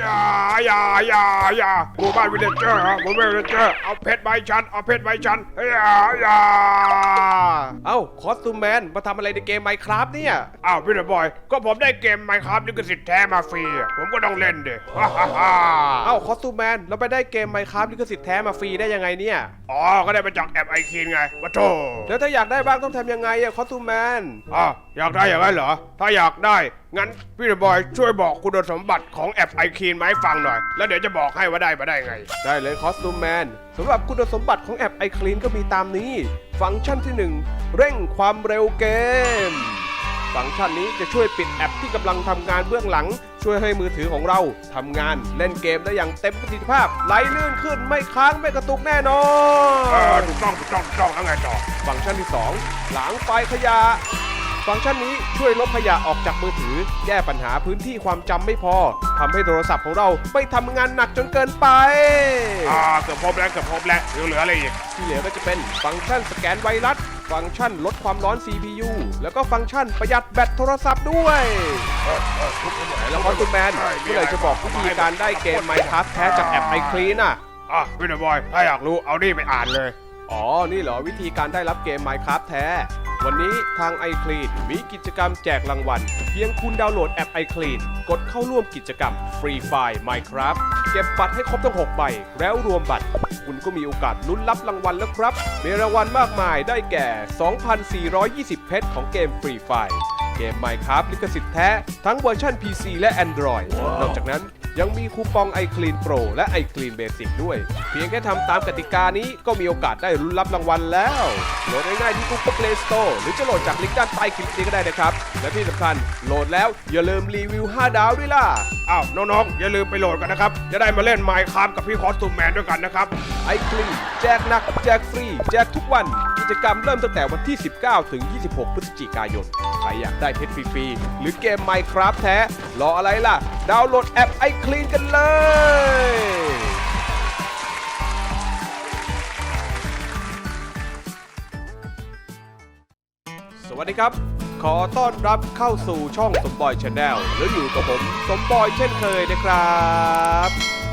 อย่าอย่าอย่าอย่าหมู่บ้านวิลเลจเจอร์ฮะหมู่บ้านวิลเลจเจอร์เอาเพชรไม้ฉันเอาเพชรไม้ฉันอย่าอย่าเอ้าคอสตูมแมนมาทำอะไรในเกมไมครับเนี่ยอ้าวพี่เดอะบอย ก็ผมได้เกมไมครับลิขสิทธิ์แท้มาฟรีอะผมก็ต้องเล่นดิฮ่าฮ่าฮ่าเอ้าคอสตูมแมนเราไปได้เกมไมครับลิขสิทธิ์แท้มาฟรีได้ยังไงเนี่ย อ๋อก็ได้มาจากแอปไอคีนไงวะโธ่แล้วถ้าอยากได้บ้างต้องทำยังไงอะคอสตูมแมนอ๋ออยากได้อย่างนั้นเหรอถ้าอยากได้งั้นพี่เดอะบอยช่วยบอกคุณสมบัติของแอปไอคีนมาให้ฟังหน่อย แล้วเดี๋ยวจะบอกให้ว่าได้มาได้ไง ได้เลยคอสตูมแมนสำหรับคุณสมบัติของแอป iClean ก็มีตามนี้ ฟังก์ชันที่ 1 เร่งความเร็วเกม ฟังก์ชันนี้จะช่วยปิดแอปที่กำลังทำงานเบื้องหลัง ช่วยให้มือถือของเราทำงานเล่นเกมได้อย่างเต็มประสิทธิภาพไหลลื่นขึ้นไม่ค้างไม่กระตุกแน่นอเออน ถูกต้องถูกต้องถูกต้องแล้วไงต่อ ฟังก์ชันที่2หลังไฟล์ขยะ ฟังก์ชันนี้ช่วยลบขยะออกจากมือถือ แก้ปัญหาพื้นที่ความจำไม่พอ ทำให้โทรศัพท์ของเราไม่ทำงานหนักจนเกินไปอ่าเกือบครบแล้วเกือบครบแล้วเหลืออะไรอีกที่เหลือก็จะเป็นฟังก์ชันสแกนไวรัส ฟังก์ชันลดความร้อน CPU แล้วก็ฟังก์ชันประหยัดแบตโทรศัพท์ด้วยเออเออทุกคนไหนแล้วคอสตูมแมนใช่เมื่อไหร่จะบอกวิธีการได้เกม Minecraft แท้จากแอป iClean อะอะพี่เดอะบอยถ้าอยากรู้เอานี่ไปอ่านเลย อ๋อ นี่เหรอวิธีการได้รับเกม Minecraft แท้ วันนี้ทาง iClean มีกิจกรรมแจกรางวัล เพียงคุณดาวน์โหลดแอป iClean กดเข้าร่วมกิจกรรม Free Fire Minecraft เก็บบัตรให้ครบทั้ง 6 ใบ แล้วรวมบัตร คุณก็มีโอกาสลุ้นรับรางวัลแล้วครับ มีรางวัลมากมายได้แก่ 2,420 เพชรของเกม Free Fire เกม Minecraft ลิขสิทธิ์แท้ ทั้งเวอร์ชัน PC และ Android นอกจากนั้น ยังมีคูปอง iClean Pro และ iClean Basic ด้วย เพียงแค่ทำตามกติกานี้ก็มีโอกาสได้ลุ้นรับรางวัลแล้วโหลดง่ายๆที่ Google Play Store หรือจะโหลดจากลิงก์ด้านใต้คลิปนี้ก็ได้นะครับ และที่สำคัญโหลดแล้วอย่าลืมรีวิว 5 ดาวด้วยล่ะ อ้าว น้องๆ อย่าลืมไปโหลดกันนะครับ จะได้มาเล่นไมค์ครับกับพี่คอสตูมแมนด้วยกันนะครับ ไอคลีแจกหนัก แจกฟรี แจกทุกวัน กิจกรรมเริ่มตั้งแต่วันที่ 19 ถึง 26 พฤศจิกายน ใครอยากได้เพชรฟรีๆ หรือเกม Minecraft แท้ รออะไรล่ะ ดาวน์โหลดแอปไอคลีนกันเลยสวัสดีครับ ขอต้อนรับเข้าสู่ช่องสมบอยชาแนลแล้วอยู่กับผมสมบอยเช่นเคยนะครับ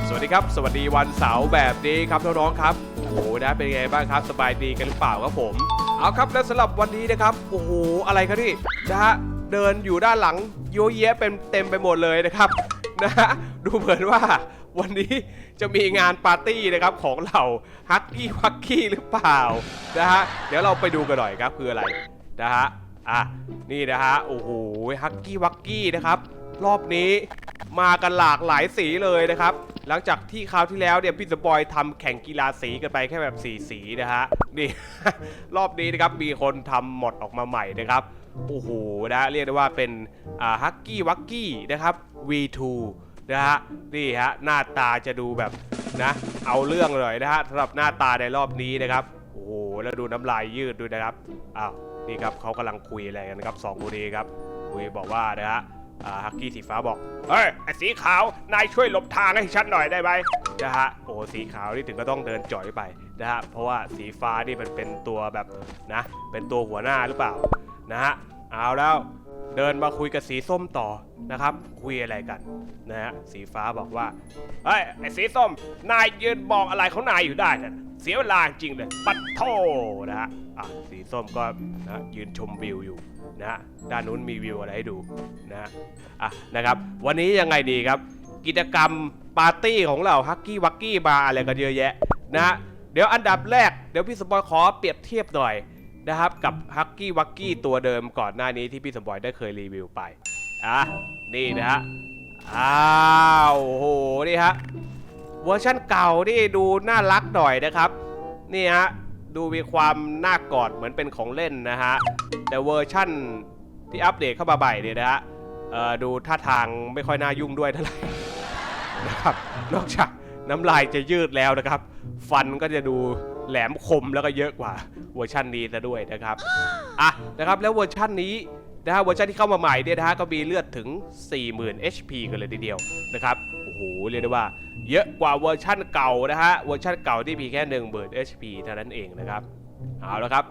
สวัสดีครับ สวัสดีวันเสาร์แบบนี้ครับน้องๆครับ โอ้โหนะเป็นไงบ้างครับสบายดีกันหรือเปล่าครับผม เอาครับแล้วสำหรับวันนี้นะครับโอ้โหอะไรครับนี่นะฮะเดินอยู่ด้านหลังโยเยะเป็นเต็มไปหมดเลยนะครับนะฮะดูเหมือนว่าวันนี้จะมีงานปาร์ตี้นะครับของเราฮักกี้วักกี้หรือเปล่านะฮะเดี๋ยวเราไปดูกันหน่อยครับคืออะไรนะฮะอะนี่นะฮะโอ้โหฮักกี้วักกี้นะครับรอบนี้มากันหลากหลายสีเลยนะครับ หลังจากที่คราวที่แล้วเนี่ยพี่สปอยทำแข่งกีฬาสีกันไปแค่แบบสีสีนะฮะนี่ รอบนี้นะครับมีคนทำหมดออกมาใหม่นะครับโอ้โหนะเรียกได้ว่าเป็นฮักกี้วักกี้นะครับ V2 นะฮะนี่ฮะหน้าตาจะดูแบบนะ เอาเรื่องเลยนะฮะสำหรับหน้าตาในรอบนี้นะครับโอ้โหแล้วดูน้ำลายยืดด้วยนะครับอ้าวนี่ครับเขากำลังคุยอะไรกันนะครับสองคนนี้ครับคุยบอกว่านะฮะ ฮักกี้สีฟ้าบอก เฮ้ยไอ้สีขาวนายช่วยหลบทางให้ฉันหน่อยได้ไหมนะฮะโอ้สีขาวนี่ถึงก็ต้องเดินจ่อยไปนะฮะเพราะว่าสีฟ้านี่มันเป็นตัวแบบนะ เป็นตัวหัวหน้าหรือเปล่านะฮะเอาแล้วเดินมาคุยกับสีส้มต่อนะครับคุยอะไรกันนะฮะสีฟ้าบอกว่าเฮ้ยไอ้สีส้ม นายยืนบอกอะไรของนายอยู่ได้น่ะเสียเวลาจริงเลยปัดโทนะฮะอะสีส้มก็นะยืนชมวิวอยู่ นะฮะด้านนู้นมีวิวอะไรให้ดูนะฮะอะนะครับ วันนี้ยังไงดีครับ กิจกรรมปาร์ตี้ของเราฮักกี้วักกี้มาอะไรกันเยอะแยะนะฮะเดี๋ยวอันดับแรกเดี๋ยวพี่สมบอยขอเปรียบเทียบหน่อยนะครับกับฮักกี้วักกี้ตัวเดิมก่อนหน้านี้ที่พี่สมบอยได้เคยรีวิวไปอะนี่นะฮะอ้าวโอ้โหนี่ฮะเวอร์ชั่นเก่านี่ดูน่ารักหน่อยนะครับ นี่ฮะดูมีความน่ากอดเหมือนเป็นของเล่นนะฮะ แต่เวอร์ชั่นที่อัปเดตเข้ามาใหม่เนี่ยนะฮะดูท่าทางไม่ค่อยน่ายุ่งด้วยเท่าไหร่นะครับนอกจากน้ำลายจะยืดแล้วนะครับ ฟันก็จะดูแหลมคมแล้วก็เยอะกว่าเวอร์ชันนี้ซะด้วยนะครับอะนะครับแล้วเวอร์ชันนี้นะฮะเวอร์ชันที่เข้ามาใหม่เนี่ยนะฮะก็มีเลือดถึง 40,000 HP กันเลยทีเดียวนะครับโอ้โหเรียกได้ว่า เยอะกว่าเวอร์ชั่นเก่านะฮะเวอร์ชั่นเก่าที่มีแค่ 10,000 HP เท่านั้นเองนะครับเอาละครับ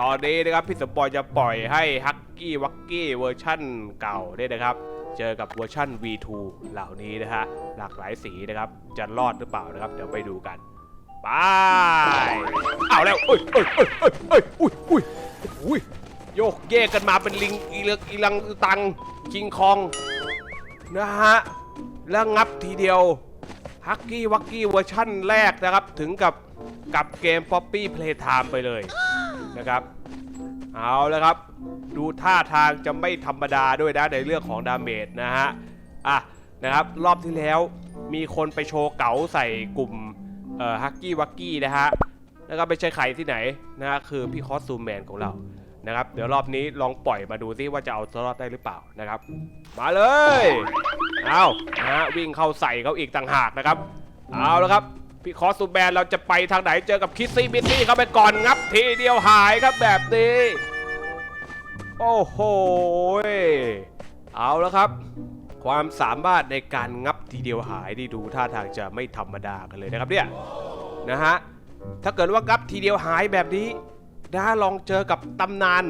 ตอนนี้นะครับพี่สปอยจะปล่อยให้ฮักกี้วักกี้เวอร์ชั่นเก่าเนี่ยนะครับ เจอกับเวอร์ชั่น V2 เหล่านี้นะฮะหลากหลายสีนะครับ จะรอดหรือเปล่านะครับ เดี๋ยวไปดูกันไปเอาแล้วเอ้ยเอ้ยเอ้ยเอ้ยเอ้ยอุ้ยอุ้ยอุ้ยโยกเยกกันมาเป็นลิงอีเลือกอีลังตังคิงคองนะฮะแล้วงับทีเดียวฮักกี้วักกี้เวอร์ชั่นแรกนะครับ ถึงกับกับเกม Poppy Playtime ไปเลย นะครับเอาแล้วครับ ดูท่าทางจะไม่ธรรมดาด้วยนะในเรื่องของดาเมจนะฮะอะนะครับรอบที่แล้วมีคนไปโชว์เก๋าใส่กลุ่มเอ่อฮักกี้วักกี้นะฮะแล้วก็ไม่ใช่ใครที่ไหนนะฮะคือพี่คอสซูมแมนของเรานะครับเดี๋ยวรอบนี้ลองปล่อยมาดูซิว่าจะเอาตัวรอดได้หรือเปล่านะครับ มาเลยเอานะฮะวิ่งเข้าใส่เขาอีกต่างหากนะครับ เอาแล้วครับ พี่คอสซูแมนเราจะไปทางไหนเจอกับคิสซี่บิสซี่เข้าไปก่อนงับทีเดียวหายครับแบบนี้ โอ้โห เอาแล้วครับ ความสามารถในการงับทีเดียวหายที่ดูท่าทางจะไม่ธรรมดากันเลยนะครับเนี่ยนะฮะถ้าเกิดว่างับทีเดียวหายแบบนี้นะลองเจอกับตำนาน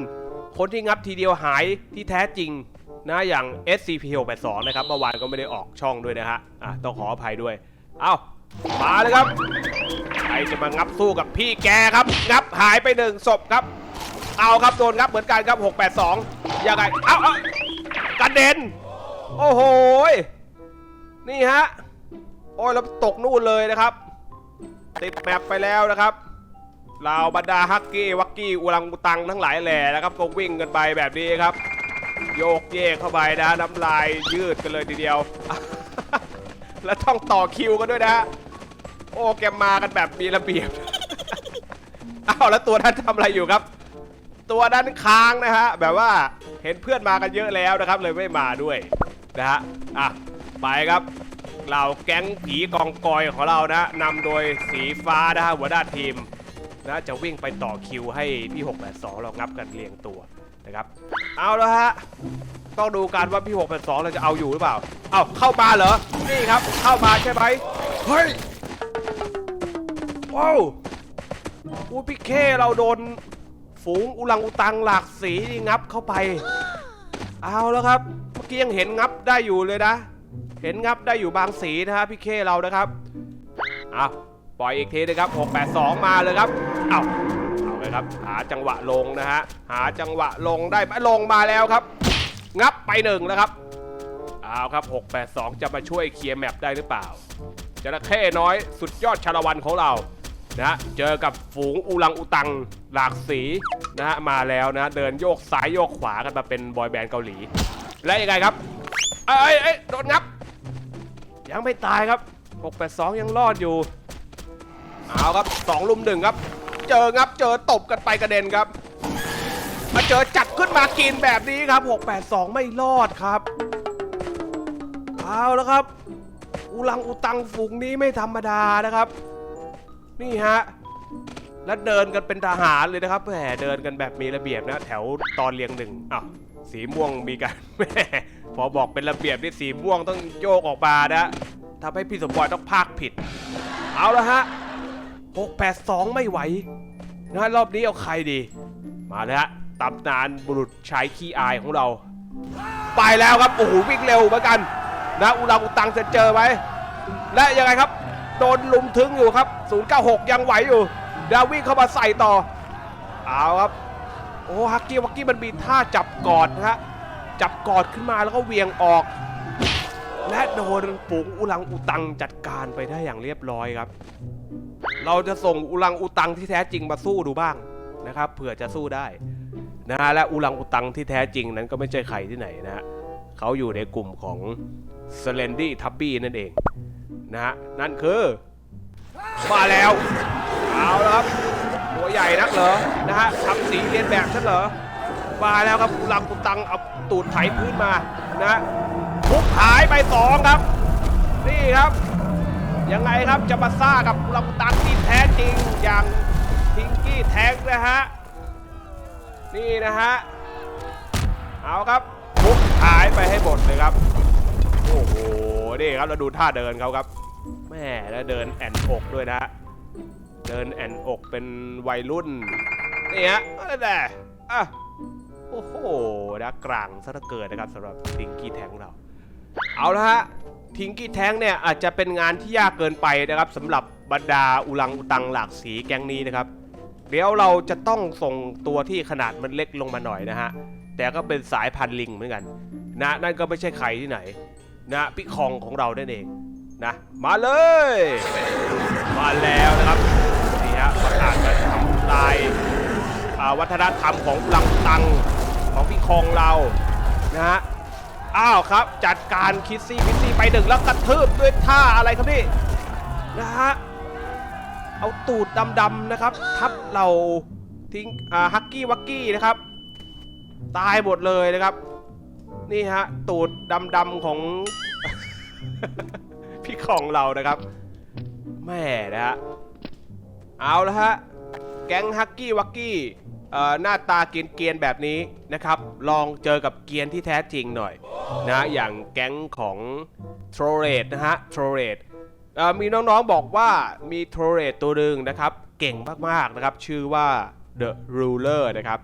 คนที่งับทีเดียวหายที่แท้จริงนะอย่าง SCP-682 นะครับเมื่อวานก็ไม่ได้ออกช่องด้วยนะฮะอะต้องขออภัยด้วย เอา มาเลยครับ ใครจะมางับสู้กับพี่แกครับ งับหายไปหนึ่งศพครับ เอาครับโดนงับเหมือนกันครับ 682ยังไงเอาเอากระเด็น โอ้โห นี่ฮะ โอ้ยแล้วตกนู่นเลยนะครับ ติดแมปไปแล้วนะครับเหล่าบรรดาฮักกี้วักกี้อุลังตังทั้งหลายแหล่นะครับก็วิ่งกันไปแบบนี้ครับ โยกเยกเข้าไปนะน้ำลายยืดกันเลยทีเดียว แล้วต้องต่อคิวกันด้วยนะโอ้แกมากันแบบมีระเบียบ อ้าวแล้วตัวนั้นทำอะไรอยู่ครับ ตัวนั้นค้างนะฮะแบบว่าเห็นเพื่อนมากันเยอะแล้วนะครับ เลยไม่มาด้วยนะฮะอะไปครับเราแก๊งผีกองกอยของเรานะนำโดยสีฟ้านะฮะหัวหน้าทีมนะจะวิ่งไปต่อคิวให้พี่ 682 เรางับกันเรียงตัวนะครับ เอาแล้วฮะ ต้องดูกันว่าพี่682เราจะเอาอยู่หรือเปล่า เอาเข้ามาเหรอ นี่ครับ เข้ามาใช่ไหมเฮ้ย ว้าวอูพี่เคเราโดน ฝูงอุลังอุตังหลากสีนี่งับเข้าไป เอาแล้วครับ เมื่อกี้ยังเห็นงับได้อยู่เลยนะ เห็นงับได้อยู่บางสีนะฮะพี่เคเรานะครับเอาปล่อยอีกทีนะครับ 682 มาเลยครับ เอาเอาเลยครับ หาจังหวะลงนะฮะ หาจังหวะลงได้ไหมลงมาแล้วครับ งับไปหนึ่งแล้วครับเอาครับ 682 จะมาช่วยเคลียร์แมปได้หรือเปล่าจระเข้น้อยสุดยอดชาละวันของเรานะฮะเจอกับฝูงอุลังอุตังหลากสีนะฮะมาแล้วนะเดินโยกซ้ายโยกขวากันมาเป็นบอยแบนด์เกาหลี และยังไงครับ เอ้ยเอ้ยโดนงับ ยังไม่ตายครับ 682 ยังรอดอยู่ เอาครับ 2 ลุมหนึ่งครับ เจองับเจอตบกันไปกระเด็นครับ มาเจอจัดขึ้นมากินแบบนี้ครับ 682 ไม่รอดครับเอาแล้วครับ อุลังอุตังฝูงนี้ไม่ธรรมดานะครับ นี่ฮะแล้วเดินกันเป็นทหารเลยนะครับแหมเดินกันแบบมีระเบียบนะ แถวตอนเรียงหนึ่งอ้าวสีม่วงมีการแหมพอบอกเป็นระเบียบนี่สีม่วงต้องโยกออกมานะทำให้พี่สมบอยต้องพากผิด เอาละฮะ682 ไม่ไหวนะรอบนี้เอาใครดี มาเลยฮะ ตำนานบุรุษชายขี้อายของเรา ไปแล้วครับ โอ้โหวิ่งเร็วเหมือนกันนะอุลังอุตังจะเจอไหมและยังไงครับโดนลุมถึงอยู่ครับ 096 ยังไหวอยู่ดาวิ่งเข้ามาใส่ต่อเอาครับโอ้ฮักกี้วักกี้มันมีท่าจับกอดนะฮะจับกอดขึ้นมาแล้วก็เวียงออก และโดนฝูงอุลังอุตังจัดการไปได้อย่างเรียบร้อยครับ เราจะส่งอุลังอุตังที่แท้จริงมาสู้ดูบ้างนะครับเผื่อจะสู้ได้ นะฮะและอุลังอุตังที่แท้จริงนั้นก็ไม่ใช่ใครที่ไหนนะฮะเขาอยู่ในกลุ่มของ s l e n d y t u b b y นั่นเองนะฮะนั่นคือ มาแล้วเอาแล้วครับตัวใหญ่นักเหรอนะฮะทำสีเรียนแบบฉันเหรอมาแล้วครับอุลังอุตังเอาตูดไถพื้นมานะฮะทุบหายไปสองครับ นี่ครับยังไงครับจะมาซ่ากับอุลังอุตังที่แท้จริงอย่างทิงกี้แท็กนะฮะ นี่นะฮะ เอาครับทุบหายไปให้หมดเลยครับ โอ้โห นี่ครับเราดูท่าเดินเขาครับ แม่แล้วเดินแอนอกด้วยนะ เดินแอนอกเป็นวัยรุ่น นี่ฮะนั่นแหละอะโอ้โหนะกลางซะเกินนะครับสำหรับดิงกี้แทงเรา เอาละฮะทิงกี้แท้งเนี่ยอาจจะเป็นงานที่ยากเกินไปนะครับสำหรับบรรดาอุลังอุตังหลากสีแก๊งนี้นะครับ เดี๋ยวเราจะต้องส่งตัวที่ขนาดมันเล็กลงมาหน่อยนะฮะ แต่ก็เป็นสายพันธุ์ลิงเหมือนกัน นะนั่นก็ไม่ใช่ใครที่ไหน นะพิคองของเรานั่นเองนะมาเลย มาแล้วนะครับนี่ฮะประกาศจะทำลายวัฒนธรรมของลังตังของพิคองเรานะฮะอ้าวครับจัดการคิสซี่คิสซี่ไปหนึ่งแล้วกระทืบด้วยท่าอะไรครับนี่นะฮะ เอาตูดดำๆนะครับ ทับเราทิ้งอ่าฮักกี้วักกี้นะครับ ตายหมดเลยนะครับ นี่ฮะ ตูดดำๆของ พี่ของเรานะครับแม่นะฮะเอาละฮะแก๊งฮักกี้วักกี้หน้าตาเกียนๆแบบนี้นะครับ ลองเจอกับเกียนที่แท้จริงหน่อยนะอย่างแก๊งของโทรเรดนะฮะโทรเรด มีน้องๆบอกว่ามีโทรเรตตัวหนึ่งนะครับ เก่งมากๆนะครับ ชื่อว่า The Ruler นะครับ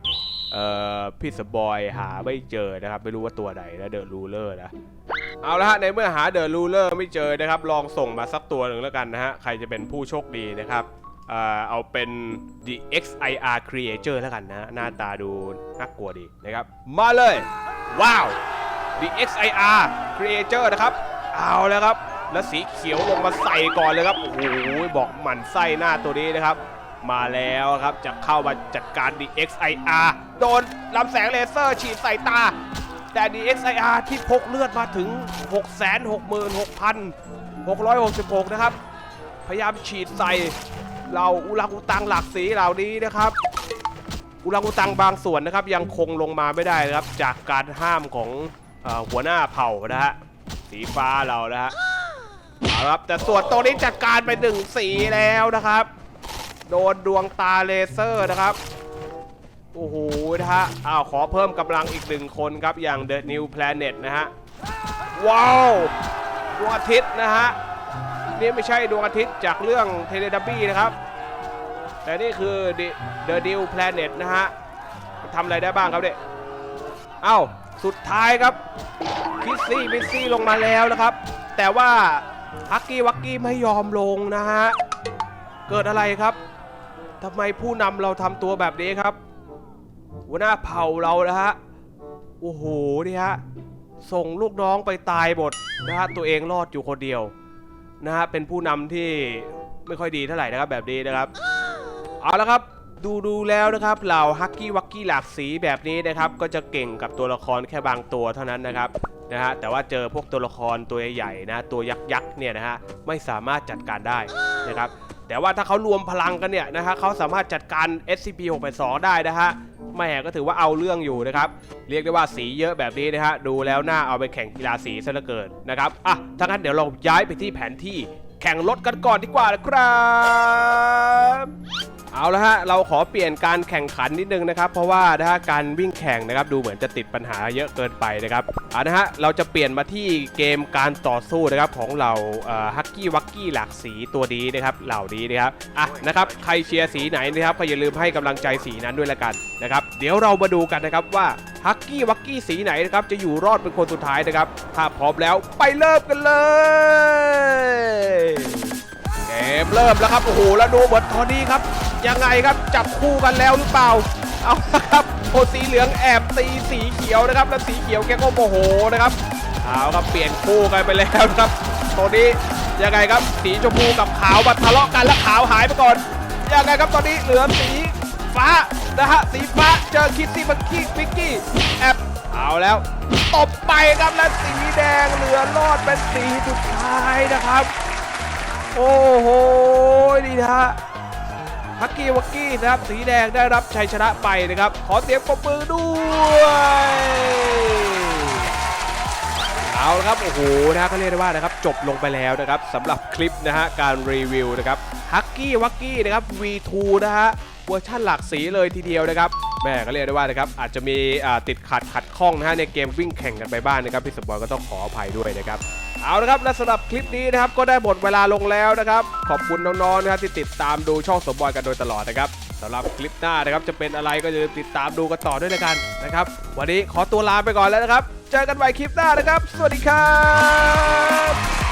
พี่สบอยหาไม่เจอนะครับ ไม่รู้ว่าตัวไหนนะ The Ruler นะ เอาละฮะในเมื่อหา The Ruler ไม่เจอนะครับ ลองส่งมาสักตัวหนึ่งแล้วกันนะฮะ ใครจะเป็นผู้โชคดีนะครับเอเอาเป็น The XIR Creator แล้วกันนะฮะหน้าตาดูน่ากลัวดีนะครับ มาเลย ว้าว The XIR Creator นะครับ เอาแล้วครับ แล้วสีเขียวลงมาใส่ก่อนเลยครับ โอ้โห บอกหมั่นไส้หน้าตัวนี้นะครับ มาแล้วครับ จะเข้ามาจัดการ DXIR โดนลำแสงเลเซอร์ฉีดใส่ตา แต่ DXIR ที่พกเลือดมาถึง 666,666 นะครับ พยายามฉีดใส่เราอุลังอุตังหลักสีเหล่านี้นะครับ อุลังอุตังบางส่วนนะครับ ยังคงลงมาไม่ได้นะครับ จากการห้ามของอหัวหน้าเผ่านะฮะสีฟ้าเรานะฮะ ครับแต่ส่วนตัวนี้จัดการไปหนึ่งสีแล้วนะครับ โดนดวงตาเลเซอร์นะครับโอ้โหนะฮะอ้าวขอเพิ่มกำลังอีกหนึ่งคนครับอย่าง The New Planet นะฮะว้าวดวงอาทิตย์นะฮะนี่ไม่ใช่ดวงอาทิตย์จากเรื่องเทเลดับบี้นะครับ แต่นี่คือ The, The New Planet นะฮะทำอะไรได้บ้างครับเนี่ยเอ้าสุดท้ายครับคิสซี่มิสซี่ลงมาแล้วนะครับ แต่ว่า ฮักกี้วักกี้ไม่ยอมลงนะฮะ เกิดอะไรครับทำไมผู้นำเราทำตัวแบบนี้ครับ หัวหน้าเผ่าเรานะฮะ โอ้โหนี่ฮะ ส่งลูกน้องไปตายหมดนะฮะ ตัวเองรอดอยู่คนเดียวนะฮะ เป็นผู้นำที่ไม่ค่อยดีเท่าไหร่นะครับแบบนี้นะครับ เอาละครับ ดูดูแล้วนะครับเหล่าฮักกี้วักกี้หลากสีแบบนี้นะครับก็จะเก่งกับตัวละครแค่บางตัวเท่านั้นนะครับนะฮะแต่ว่าเจอพวกตัวละครตัวใหญ่ๆนะตัวยักษ์ยักษ์เนี่ยนะฮะไม่สามารถจัดการได้นะครับแต่ว่าถ้าเขารวมพลังกันเนี่ยนะฮะเขาสามารถจัดการ SCP 682 ได้นะฮะแม่ก็ถือว่าเอาเรื่องอยู่นะครับ เรียกได้ว่าสีเยอะแบบนี้นะฮะดูแล้วน่าเอาไปแข่งกีฬาสีซะเหลือเกินนะครับอะถ้างั้นเดี๋ยวเราย้ายไปที่แผนที่แข่งรถกันก่อนดีกว่านะครับ เอาละฮะเราขอเปลี่ยนการแข่งขันนิดนึงนะครับ เพราะว่านะฮะการวิ่งแข่งนะครับดูเหมือนจะติดปัญหาเยอะเกินไปนะครับเอานะฮะเราจะเปลี่ยนมาที่เกมการต่อสู้นะครับของเราฮักกี้วักกี้หลากสีตัวนี้นะครับเหล่านี้นะครับอะนะครับใครเชียร์สีไหนนะครับก็อย่าลืมให้กำลังใจสีนั้นด้วยละกันนะครับเดี๋ยวเรามาดูกันนะครับว่าฮักกี้วักกี้สีไหนนะครับจะอยู่รอดเป็นคนสุดท้ายนะครับถ้าพร้อมแล้วไปเริ่มกันเลยเกมเริ่มแล้วครับโอ้โหแล้วดูเหมือนตอนนี้ครับ ยังไงครับจับคู่กันแล้วหรือเปล่า เอาละครับโอสีเหลืองแอบตีสีเขียวนะครับแล้วสีเขียวแกก็โมโหนะครับเอาครับเปลี่ยนคู่กันไปแล้วนะครับตอนนี้ยังไงครับสีชมพูกับขาวมาทะเลาะกันแล้วขาวหายไปก่อนยังไงครับตอนนี้เหลือสีฟ้านะฮะสีฟ้าเจอคิตตี้บักกี้บิกกี้แอบเอาแล้วตบไปครับและสีแดงเหลือรอดเป็นสีสุดท้ายนะครับ โอ้โหดีนะฮะ ฮักกี้วักกี้นะครับสีแดงได้รับชัยชนะไปนะครับ ขอเสียงปรบมือด้วยเอาละครับโอ้โหนะก็เรียกได้ว่านะครับจบลงไปแล้วนะครับสำหรับคลิปนะฮะการรีวิวนะครับฮักกี้วักกี้นะครับ V2 นะฮะเวอร์ชันหลากสีเลยทีเดียวนะครับแม่ก็เรียกได้ว่านะครับอาจจะมีติดขัดขัดข้องนะฮะในเกมวิ่งแข่งกันไปบ้างนะครับพี่สปอยก็ต้องขออภัยด้วยนะครับ เอาละครับและสำหรับคลิปนี้นะครับก็ได้หมดเวลาลงแล้วนะครับ ขอบคุณน้องๆนะครับที่ติดตามดูช่องสมบอยกันโดยตลอดนะครับสำหรับคลิปหน้านะครับจะเป็นอะไรก็อย่าลืมติดตามดูกันต่อด้วยนะกันนะครับ วันนี้ขอตัวลาไปก่อนแล้วนะครับ เจอกันใหม่คลิปหน้านะครับ สวัสดีครับ